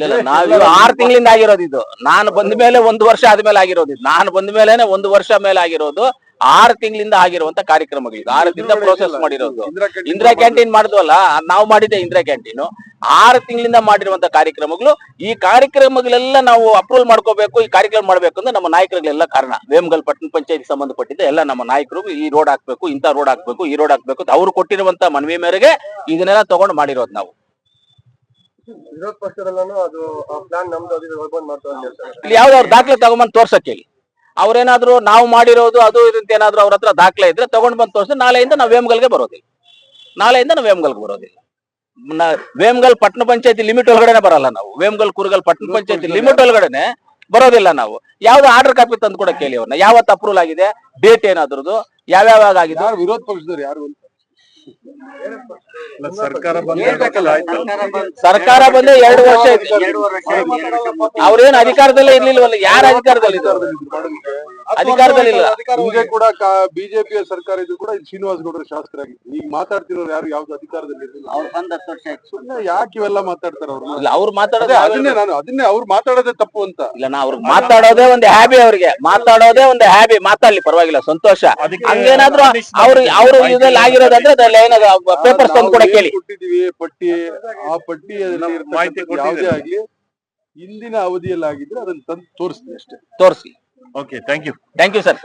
ಇಲ್ಲ ನಾವು ಆರು ತಿಂಗಳಿಂದ ಆಗಿರೋದು ಇದು ನಾನು ಬಂದ ಮೇಲೆ ಒಂದು ವರ್ಷ ಆದ್ಮೇಲೆ ಆಗಿರೋದು ಇದು ನಾನು ಬಂದ ಮೇಲೆನೆ ಒಂದು ವರ್ಷ ಮೇಲೆ ಆಗಿರೋದು ಆರು ತಿಂಗಳಿಂದ ಆಗಿರುವಂತ ಕಾರ್ಯಕ್ರಮಗಳು ಇದು ಆರು ತಿಂಗಳಿಂದ ಪ್ರೋಸೆಸ್ ಮಾಡಿರೋದು. ಇಂದಿರಾ ಕ್ಯಾಂಟೀನ್ ಮಾಡಿದ್ವಲ್ಲ ನಾವು ಮಾಡಿದ್ದೆ ಇಂದಿರಾ ಕ್ಯಾಂಟೀನ್ ಆರು ತಿಂಗಳಿಂದ ಮಾಡಿರುವಂತ ಕಾರ್ಯಕ್ರಮಗಳು ಈ ಕಾರ್ಯಕ್ರಮಗಳೆಲ್ಲ ನಾವು ಅಪ್ರೂವಲ್ ಮಾಡ್ಕೋಬೇಕು ಈ ಕಾರ್ಯಕ್ರಮ ಮಾಡ್ಬೇಕು ಅಂದ್ರೆ ನಮ್ಮ ನಾಯಕರುಗಳೆಲ್ಲ ಕಾರಣ. ವೇಮಗಲ್ ಪಟ್ಟಣ ಪಂಚಾಯತ್ ಸಂಬಂಧಪಟ್ಟಿದ್ದ ಎಲ್ಲ ನಮ್ಮ ನಾಯಕರು ಈ ರೋಡ್ ಹಾಕ್ಬೇಕು ಇಂತ ರೋಡ್ ಹಾಕ್ಬೇಕು ಈ ರೋಡ್ ಹಾಕ್ಬೇಕು ಅವರು ಅವ್ರು ಕೊಟ್ಟಿರುವಂತ ಮನವಿ ಮೇರೆಗೆ ಇದನ್ನೆಲ್ಲ ತಗೊಂಡು ಮಾಡಿರೋದು ನಾವು. ವಿರೋಧ ಪಕ್ಷದಲ್ಲೂ ಅದು ಪ್ಲಾನ್ ನಮ್ದು ಅದು ಇಲ್ಲಿ ಯಾವ್ದಾದ್ರು ದಾಖಲೆ ತಗೊಂಡ್ಬಂದು ತೋರ್ಸಕ್ಕೆ ಇಲ್ಲಿ? ಅವ್ರೇನಾದ್ರು ನಾವು ಮಾಡಿರೋದು ಅದು ಇದಂತ ಏನಾದ್ರು ಅವ್ರ ಹತ್ರ ದಾಖಲೆ ಇದ್ರೆ ತಗೊಂಡ್ ಬಂದ್ ತೋರ್ಸಿ ನಾಳೆಯಿಂದ ನಾವು ವೇಮಗಲ್ಗೆ ಬರೋದಿಲ್ಲ. ನಾಳೆಯಿಂದ ನಾವು ವೇಮಗಲ್ಗೆ ಬರೋದಿಲ್ಲ. ವೇಮ್ಗಲ್ ಪಟ್ಟಣ ಪಂಚಾಯತಿ ಲಿಮಿಟ್ ಒಳಗಡೆನೆ ಬರಲ್ಲ ನಾವು. ವೇಮಗಲ್ ಕುರುಗಲ್ ಪಟ್ಟಣ ಪಂಚಾಯತಿ ಲಿಮಿಟ್ ಒಳಗಡೆನೆ ಬರೋದಿಲ್ಲ ನಾವು. ಯಾವ್ದು ಆರ್ಡರ್ ಕಾಪಿ ತಂದು ಕೂಡ ಕೇಳಿ ಅವ್ರನ್ನ ಯಾವತ್ತು ಅಪ್ರೂವಲ್ ಆಗಿದೆ? ಡೇಟ್ ಏನಾದ್ರದ್ದು? ಯಾವ್ಯಾವಾಗ ಆಗಿದೆ ವಿರೋಧ ಪಕ್ಷದವ್ರು ಯಾರು ಸರ್ಕಾರ ಸರ್ಕಾರ ಬಂದೆ ಎರಡು ವರ್ಷ ಆಯ್ತು. ಅವ್ರೇನ್ ಅಧಿಕಾರದಲ್ಲೇ ಇರ್ಲಿಲ್ವಲ್ಲ? ಯಾರ ಅಧಿಕಾರದಲ್ಲಿ ಅಧಿಕಾರದಲ್ಲಿ ಇಲ್ಲ ಹಿಂದೆ ಕೂಡ ಬಿಜೆಪಿ ಸರ್ಕಾರ ಇದ್ರು ಕೂಡ ಶ್ರೀನಿವಾಸ ಶಾಸ್ತ್ರ ಶಾಸಕರಾಗಿದ್ರು. ಈಗ ಮಾತಾಡ್ತಿರೋರು ಯಾರು ಯಾವ್ದು ಅಧಿಕಾರದಲ್ಲಿ ಇರಲಿಲ್ಲ? ಸುಮ್ನೆ ಯಾಕೆ ಇವೆಲ್ಲ ಮಾತಾಡ್ತಾರೆ ಅವ್ರು? ಇಲ್ಲ ಅವ್ರು ಮಾತಾಡೋದೇ ಅದನ್ನೇ ನಾನು ಅದನ್ನೇ ಅವ್ರು ಮಾತಾಡೋದೇ ತಪ್ಪು ಅಂತ. ಇಲ್ಲ ನಾ ಅವ್ರು ಮಾತಾಡೋದೇ ಒಂದು ಹ್ಯಾಬಿ ಅವ್ರಿಗೆ. ಮಾತಾಡೋದೇ ಒಂದು ಹ್ಯಾಬಿ ಮಾತಾಡ್ಲಿ ಪರವಾಗಿಲ್ಲ ಸಂತೋಷ. ಹಂಗೇನಾದ್ರು ಅವ್ರು ಅವ್ರು ಇದ್ರಲ್ಲಿ ಆಗಿರೋದಂದ್ರೆ ಅದ್ರಲ್ಲಿ ಏನಾದ್ರು ಪೇಪರ್ಸ್ ತಂದು ಕೂಡ ಕೇಳಿ ಕೊಟ್ಟಿದೀವಿ ಪಟ್ಟಿ ಆ ಪಟ್ಟಿ ಮಾಹಿತಿ ಯಾವುದೇ ಆಗ್ಲಿ ಹಿಂದಿನ ಅವಧಿಯಲ್ಲಿ ಆಗಿದ್ರೆ ಅದನ್ನ ತಂದು ತೋರಿಸ್ತೀನಿ ಅಷ್ಟೇ. ತೋರಿಸಿ. Okay thank you thank you sir